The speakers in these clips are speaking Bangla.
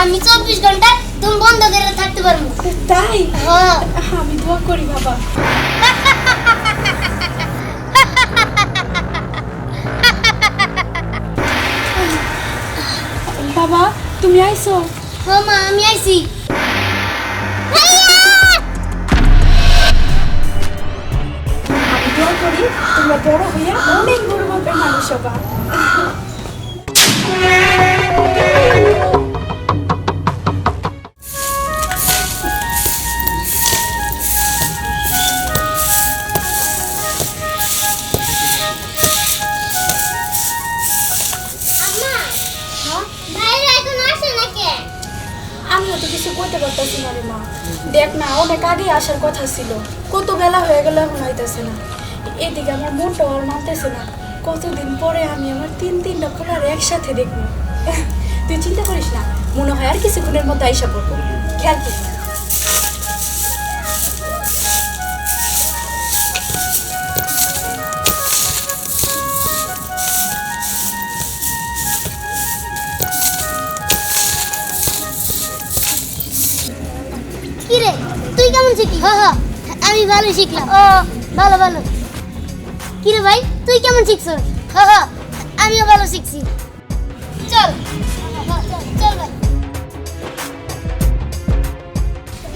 আমি চব্বিশ ঘণ্টা তুমি বন্ধ করে থাকতে পারব। তাই? হ্যাঁ। আমি দোয়া করি বাবা। বাবা তুমি আইছো হ্যাঁ মা আমি আইছি। আমি দোয়া করি তোমরা বড় হইয়া অনেক বড় মাপের মানুষ হবা। অনেক আগেই আসার কথা ছিল। কত বেলা হয়ে গেল এখন হইতেছে না। এদিকে আমার মনটাও আর মানতেছে না। কতদিন পরে আমি আমার তিন তিনটা আর একসাথে দেখব। তুই চিন্তা করিস না, মনে হয় আর কিছুক্ষণের মধ্যে আইসা পড়ব। খেয়াল আমি ভালো শিখলাম। ও ভালো ভালো। কি রে ভাই তুই কেমন শিখছ হ্যাঁ হ্যাঁ আমিও ভালো শিখছি। চল। হ্যাঁ, ভাই।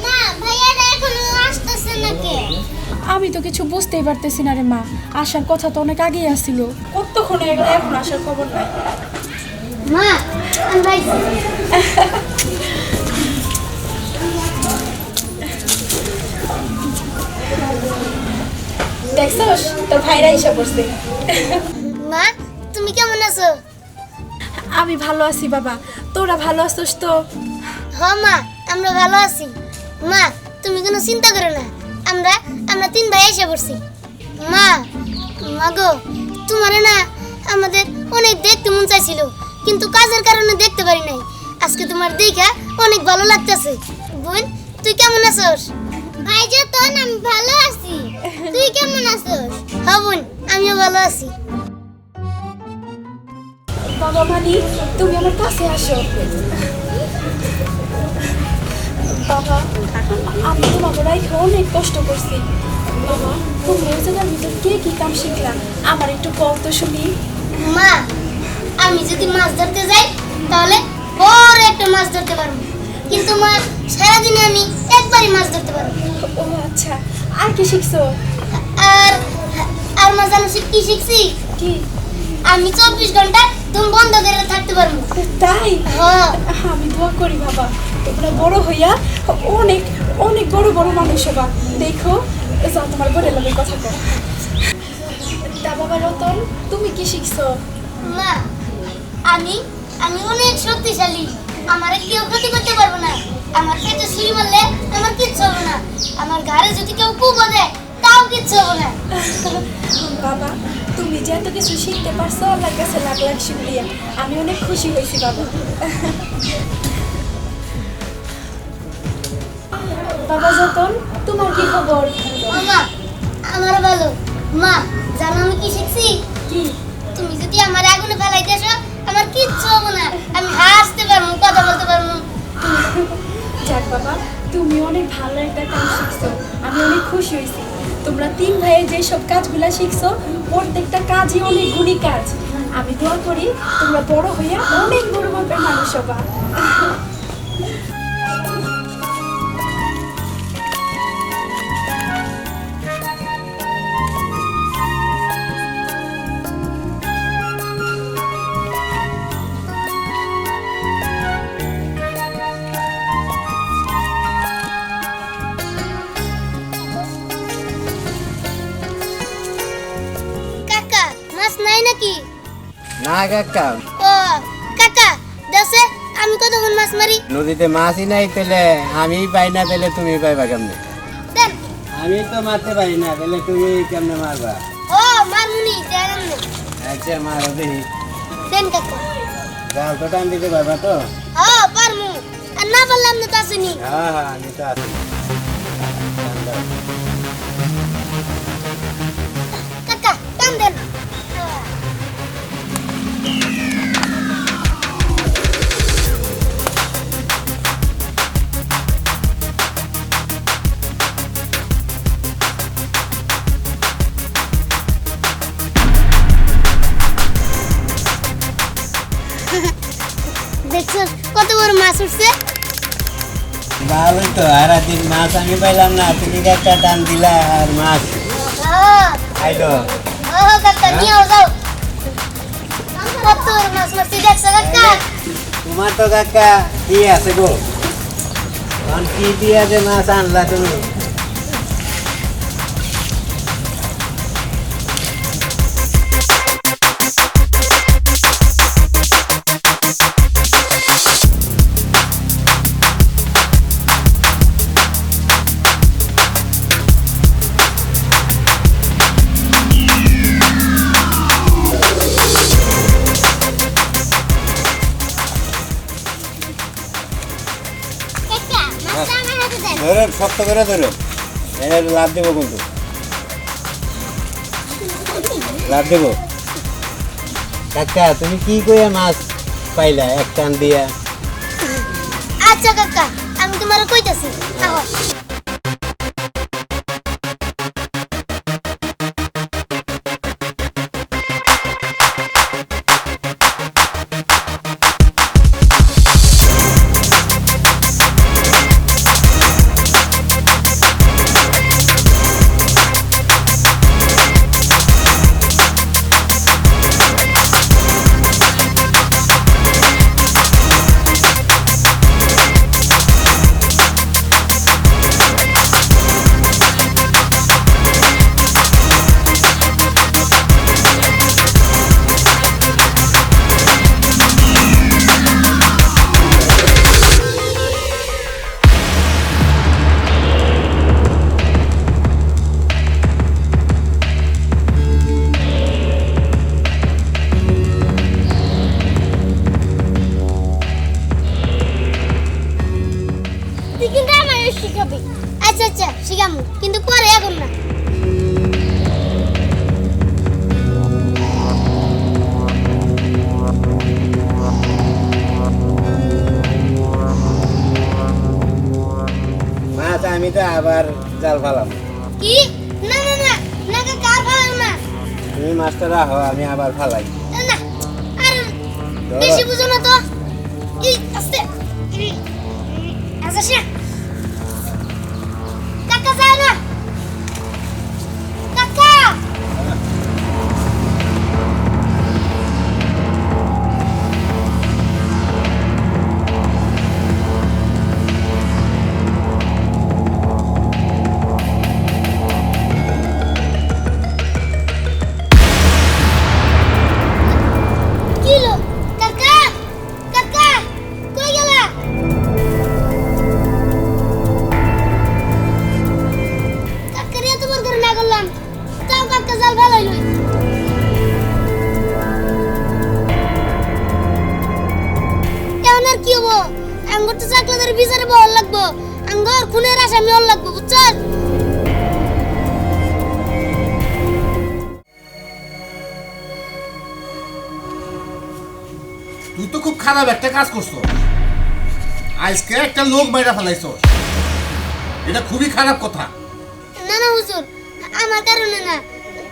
না এখনও আসতেছে আমি তো কিছু বুঝতেই পারতেছি না রে মা। আসার কথা তো অনেক আগেই আসছিল কতক্ষণ এখন আসার খবর নাই? মা দেখছস তোর ভাইরা এসে পড়ছে মা তুমি কেমন আছো? আমি ভালো আছি বাবা। তোরা ভালো আছিস তো? হ্যাঁ মা আমরা ভালো আছি। মা তুমি কোনো চিন্তা করো না। আমরা আমরা তিন ভাই এসে পড়ছি মা মা গো তোমার না আমাদের অনেক দেখতে মন চাইছিল কিন্তু কাজের কারণে দেখতে পারি নাই। আজকে তোমার দেখা অনেক ভালো লাগতেছে। বোন তুই কেমন আছোস? ভাই যতন আমি ভালো আছি। তুই কেমন আছোস? হ্যাঁ বোন আমিও ভালো আছি। বাবা মানি তুমি আমার কাছে আসো। বাবা আমি তোমাকে রাইখে অনেক কষ্ট করছি। বাবা তুমি জায়গার ভিতর কে কি কাম শিখলা? আমার একটু কম তো শুনি। মা আমি যদি মাছ ধরতে যাই তাহলে বড় একটা মাছ ধরতে পারব। কিন্তু মা সারাদিনে আমি একবারই মাছ ধরতে পারব ও আচ্ছা আর কি শিখছো? আর আর মা জানো কি শিখছি? কি? আমি চব্বিশ ঘণ্টা দম বন্ধ করে থাকতে পারব। তাই? হ্যাঁ। আমি দোয়া করি বাবা। তোমরা বড় হইয়া অনেক অনেক বড় বড় মানুষ হবা। দেখো যাও তোমার বোনের লগে কথা কর তা বাবা রতন তুমি কি শিখছো? মা আমি আমি অনেক শক্তিশালী। আমার কেউ ক্ষতি করতে পারব না। আমার পেটে ছুরি মারলে আমার কিচ্ছু হবে না। আমার ঘাড়ে যদি কেউ কুবো দেয় তাও কিচ্ছু হবে। বাবা তুমি যে এত কিছু শিখতে পারছ আল্লাহর কাছে লাখ লাখ শুক্রিয়া। আমি অনেক খুশি হয়েছি বাবা। বাবা যতন তোমার কি খবর? মামা আমার ভালো মা জানো আমি কি শিখছি? কি? তুমি যদি আমার আগুনে ফেলাইতে আসো আমার কিচ্ছু হবে না। আমি হাসতে পারব কথা বলতে পারব। যাক বাবা তুমি অনেক ভালো একটা কাজ শিখছো। আমি অনেক খুশি হয়েছি। তোমরা তিন ভাইয়ের যে সব কাজগুলো শিখছো, প্রত্যেকটা কাজই অনেক গুণী কাজ। আমি দোয়া করি তোমরা বড় হইয়া অনেক বড় মানুষ হবা না কাকা। ও কাকা দেশে আমি কতক্ষণ মাছ মারি? নদীতে মাছই নাই পেলে আমি পাই না পেলে তুমি পাইবা কেমনে? আমি তো মারতে পারি না পেলে তুমি কেমনে মারবা? ও মারমুনি আমনে। আচ্ছা মারো দেখি। দেন কাকা। জাল তো টান দিতে পারবা তো? ও পারমু। আর না বললাম না তা শুনি হ্যাঁ হ্যাঁ আমি তো আছি দিন মাছ আমি পাইলাম না তুমি একটা টান দিলা আর মাছ। দেখছ কাকা তোমার তো কাকা কি আছে গো? কি দিয়ে মাছ আনলা তুমি? শক্ত করে ধরো এর লাভ দেবো কিন্তু। লাভ দেবো। কাকা, তুমি কি করে মাছ পাইলা? এক টান দিয়া। আচ্ছা কাকা, আমি তোমার কইতাছি। আমি তো আবার জাল ফালাম। কি? না না না না কাকা কার ফালাম না। তুমি মাছটা রাখো আমি আবার ফালাই। না আর বেশি বুঝো না তো। এই আস্তে। আচ্ছা তুই তো খুব খারাপ একটা কাজ করছ। আজকে একটা লোক মাইরা ফেলাইছ। এটা খুবই খারাপ কথা। না না হুজুর আমার কারণে না।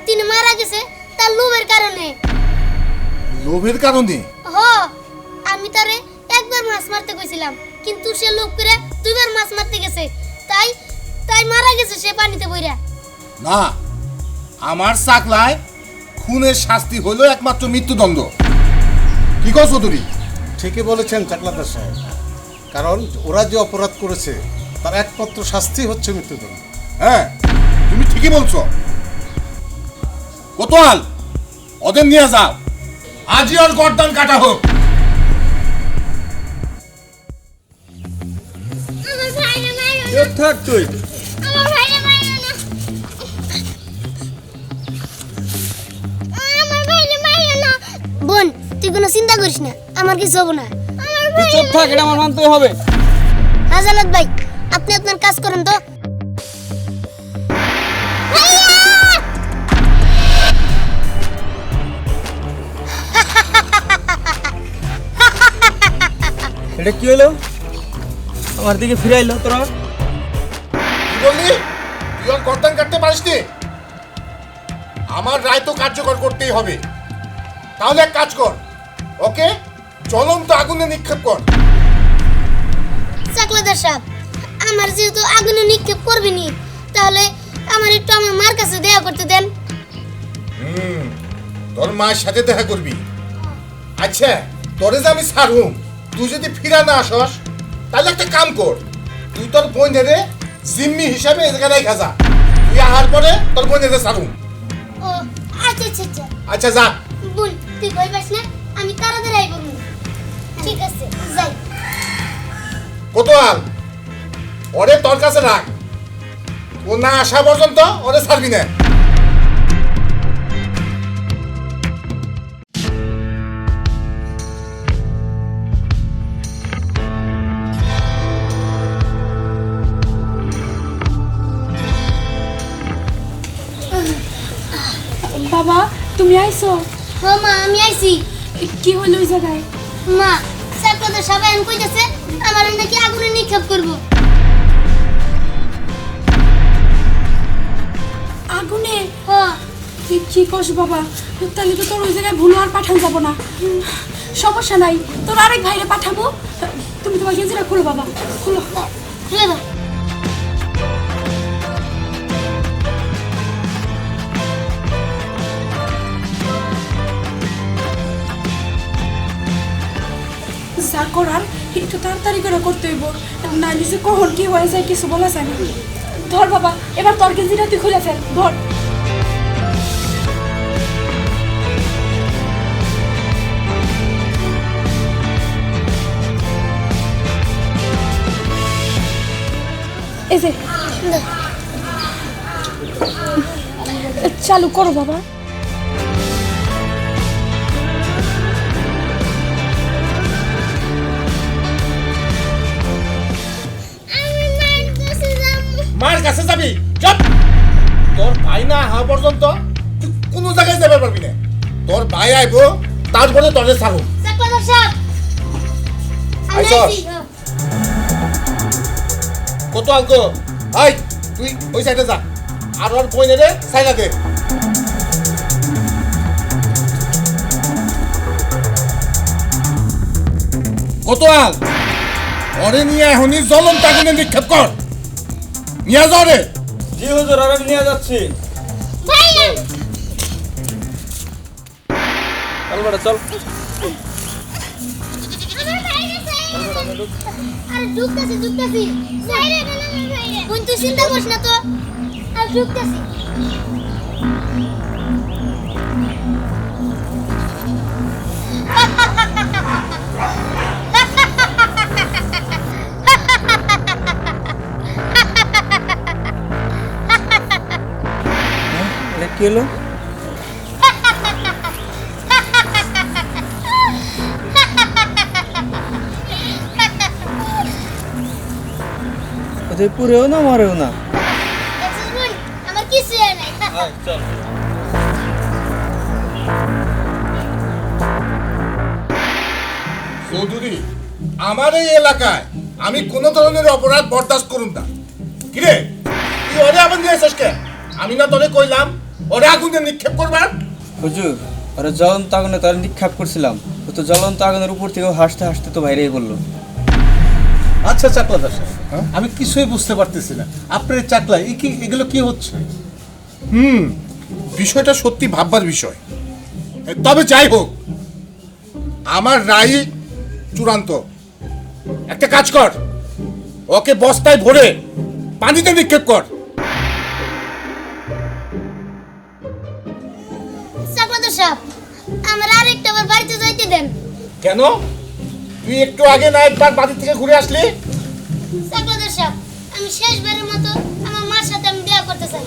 তিনি মারা গেছে তার লোভের কারণে। লোভের কারণে? হ আমি তারে একবার মাছ মারতে কইছিলাম কিন্তু সে লোভ করে দুইবার মাছ মারতে গেছে। তাই তাই মারা গেছে সে পানিতে বইরা। না আমার চাকলায় খুনের শাস্তি হলো একমাত্র মৃত্যুদণ্ড। কি কর চৌধুরী? ঠিকই বলেছেন চাকলাদার সাহেব। কারণ ওরা যে অপরাধ করেছে তার একমাত্র শাস্তি হচ্ছে মৃত্যুদণ্ড। হ্যাঁ তুমি ঠিকই বলছো। কোতোয়াল ওদের নিয়ে যাও। আজই ওর গর্দান কাটা হোক। থাক তুই। তুই কোনো চিন্তা করিস না আমার কিছু হব না। চুপ থাক এটা আমার মানতে হবে। হাজালাত ভাই আপনি আপনার কাজ করেন তো। এটা কি হলো? আমার দিকে ফিরাইলো তোরা? কি বললি? তুই ওর গর্দান কাটতে পারিস নি? আমার রায় তো কার্যকর করতেই হবে। তাহলে এক কাজ কর ওকে? জ্বলন্ত আগুনে নিক্ষেপ কর। চাকলাদার সাহেব আমার যেহেতু আগুনে নিক্ষেপ করবেনি তাহলে আমার একটু আমার মার কাছে দেয়া করতে দেন। হুম তোর মায়ের সাথে দেখা করবি। আচ্ছা তোরে যে আমি ছাড়ুম তুই যদি ফিরা না আসস তাহলে একটা কাম কর। তুই তোর বোন বোনেরে জিম্মি হিসাবে এখানে খাজা তুই আহার পরে তোর বোনেরে ছাড়ুম ও আচ্ছা আচ্ছা আচ্ছা। আচ্ছা যা। বোন তুই ভয় পাস না? আমি তাড়াতাড়ি আইব ঠিক আছে যাই। কোতোয়াল ওরে তোর কাছে রাখ। ও না আসা পর্যন্ত ওরে ছাড়বি না। বাবা তুমি আইছো ও মা আমি আইছি। কি হলো ওই জায়গায়? মা চাকলাদার সাহেব এখন কইতাছে আমার নাকি আগুনে নিক্ষেপ করব? আগুনে? ও কি কস বাবা? তাহলে তো তোর ওই জায়গায় ভুলো আর পাঠান যাব না। সমস্যা নাই তোর আরেক ভাইরে পাঠাবো। তুমি তোমার গেঞ্জিটা খুলো বাবা খুলো। খুলে দাও। যা করার, একটু তাড়াতাড়ি করে করতে হইব। না কখন কি হয়ে যায় কিছু বলা যায় না। ধর বাবা, এবার তোর গেঞ্জিটা তুই খুলে ফেল, ধর। চালু করো বাবা। মার কাছে যাবি। চপ। তোর ভাই না হওয়া পর্যন্ত তুই কোনো জায়গায় যাবে পারবি না। তোর ভাই আইব তারপরে তোরে ও। কত অঙ্ক ভাই তুই ওই সাইডে যা। আর ওর বইনেরে সাইডা দে। কত আল ওরে নিয়ে এখনই জ্বলন্ত আগুনে নিক্ষেপ কর। নিয়ে যাও রে। জি হুজুর আর আমি নিয়ে যাচ্ছি। চল বেটা চল। আমার আরে ঢুকতেছি ঢুকতেছি। সাইরে গেল আমার বোন তুই চিন্তা করিস না তো। আর ঢুকতেছি। কি হলো? এটা পুরেও না মরেও না? দেখছিস বোন আমার কিছু নাই চল চৌধুরী আমার এই এলাকায় আমি কোনো ধরনের অপরাধ বরদাস্ত করুন না। কিরে তুই ওরে আবার নিয়ে আসিস কে আমি না তোরে কইলাম ওরে আগুনে নিক্ষেপ করবার হুজুর ওরা জ্বলন্ত আগুনে তার নিক্ষেপ করছিলাম। ও তো জ্বলন্ত আগুনের উপর থেকেও হাসতে হাসতে তো বাইরেই বলল আচ্ছা চাকলাদার সাহেব আমি কিছুই বুঝতে পারতেছি না। আপনার চাকলা এই কি এগুলো কি হচ্ছে? হুম বিষয়টা সত্যি ভাববার বিষয়। তবে যাই হোক আমার রায় চূড়ান্ত। একটা কাজ কর ওকে বস্তায় ভরে পানিতে নিক্ষেপ কর। কেন? তুই একটু আগে না একবার বাড়ি থেকে ঘুরে আসলি? চাকলাদার সাহেব আমি শেষবারের মতো আমার মার সাথে আমি বিয়ে করতে চাই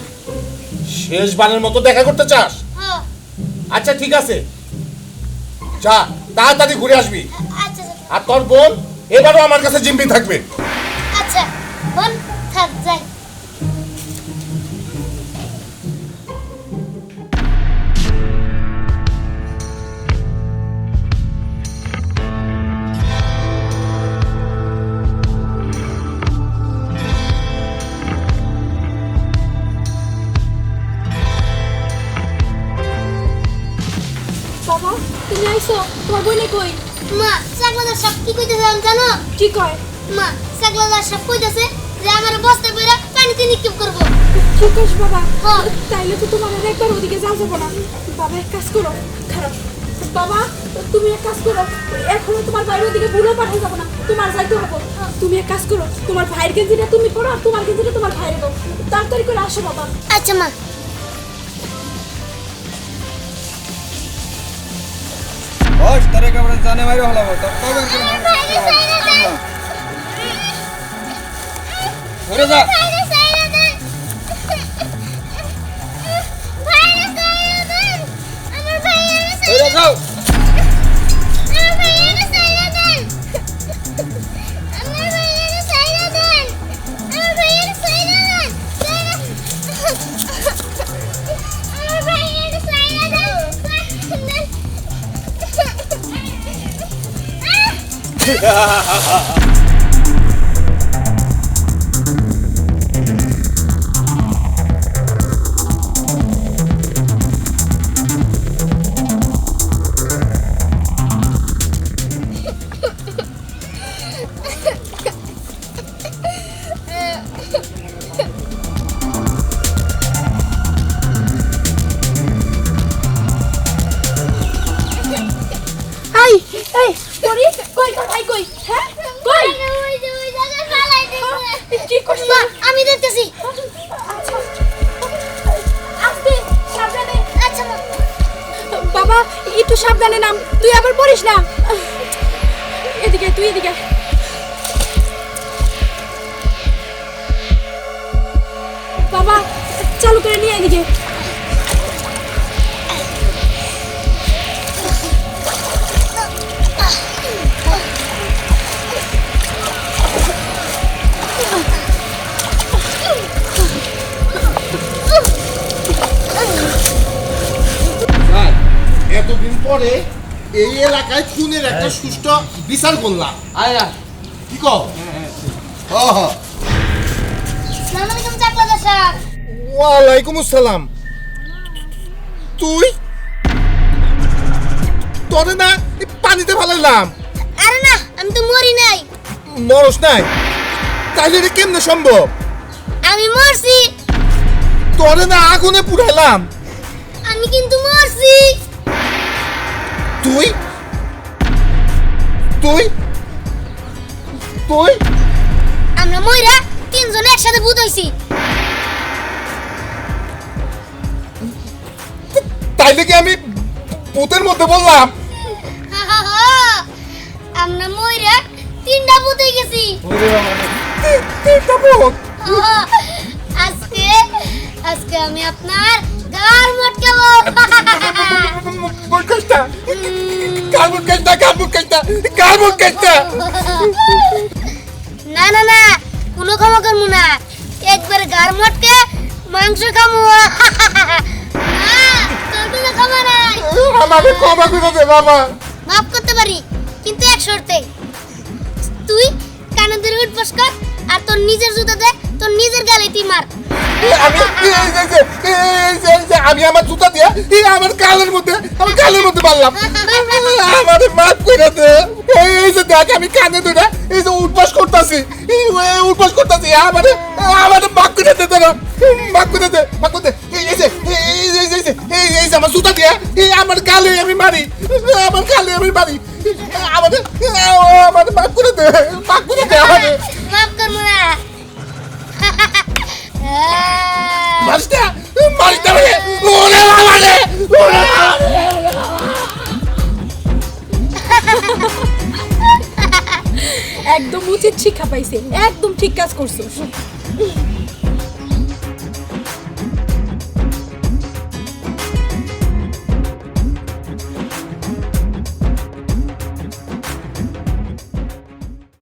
শেষবারের মতো দেখা করতে চাস? হ্যাঁ। আচ্ছা ঠিক আছে। যা তাড়াতাড়ি ঘুরে আসবি। আচ্ছা। আর তোর বোন এবারও আমার কাছে জিম্মি থাকবে। কি কয়? মা চাকলাদার সব কইতেছে যে আমার বস্তা কইরা পানিতে নিক্ষেপ করব। কি কইস বাবা। হ্যাঁ। তাইলে তো তোমার আর একবার ওদিকে যাওয়া যাব না। বাবা এক কাজ করো। খারাপ বাবা তুমি এক কাজ করো। এখনও তোমার ভাইয়ের ওদিকে ভুলেও পাঠাই যাব না। তোমার যাইতে হবে। তুমি এক কাজ করো। তোমার ভাইয়ের গেঞ্জিটা তুমি পড়ো আর তোমার গেঞ্জিটা তোমার ভাইয়ের দাও তাড়াতাড়ি করে আসো বাবা। আচ্ছা মা। বস তোর একেবারে জানে মারি হলাম ঘুরে যা। ঘুরে যাও। Yeah. এই করি? কই তোর কই? হ্যাঁ? কই? কি আমি দেখতেছি। সাবধানে। আচ্ছা মা। বাবা একটু সাবধানে নাম। তুই আবার পড়িস না? এদিকে তুই এদিকে। বাবা চালু করে নিয়ে এদিকে। পরে এই এলাকায় খুনের একটা সুষ্ঠু বিচার করলাম। আয়া কি কও? হ সাহেব ওয়ালাইকুম আসসালাম। তুই? তোরে না পানিতে ফেলাইলাম। আরে না আমি তো মরি নাই। মরস নাই। তাইলে এটা কেমনে সম্ভব? আমি মরছি। তোরে না আগুনে পুড়াইলাম। আমি কিন্তু মরছি। তুই? তুই? আমরা মইরা তিনজন একসাথে ভূত হইছি। তাইলে কি আমি ভূতের মধ্যে বললাম? আমরা মইরা তিনটা ভূত হয়ে গেছি। তিনটা ভূত? আজকে আজকে আমি আপনার মটকাবো কাজটা না না না কোনো ক্ষমা করব না। একবার গার মটকে মাংস খামু আমাকে ক্ষমা করে দে বাবা। মাফ করতে পারি কিন্তু এক শর্তে। তুই কানে ধরে উঠবস কর আর তোর নিজের জুতা দে তোর নিজের গালে তুই মার। আমি আমার জুতা দিয়ে এই আমার গালের মধ্যে আমার গালের মধ্যে মারলাম। আমারে মাফ করে দে। এই যে দেখ আমি কানে ধরে এই যে উঠবাস করতেছি। উঠবাস করতেছি। আমারে আমারে মাফ করে দে তোরা মাফ করে দে মাফ করে দে। এই যে এই যে- এই যে এই যে আমার জুতা দিয়ে আমার গালে আমি মারি। আমার গালে আমি মারি। আমাদের আমাদের মাফ করে দে মাফ করে দে আমাদের মাফ করব না। ওরে বাবা রে ওরে একদম উচিত শিক্ষা পাইছে একদম ঠিক কাজ করছ।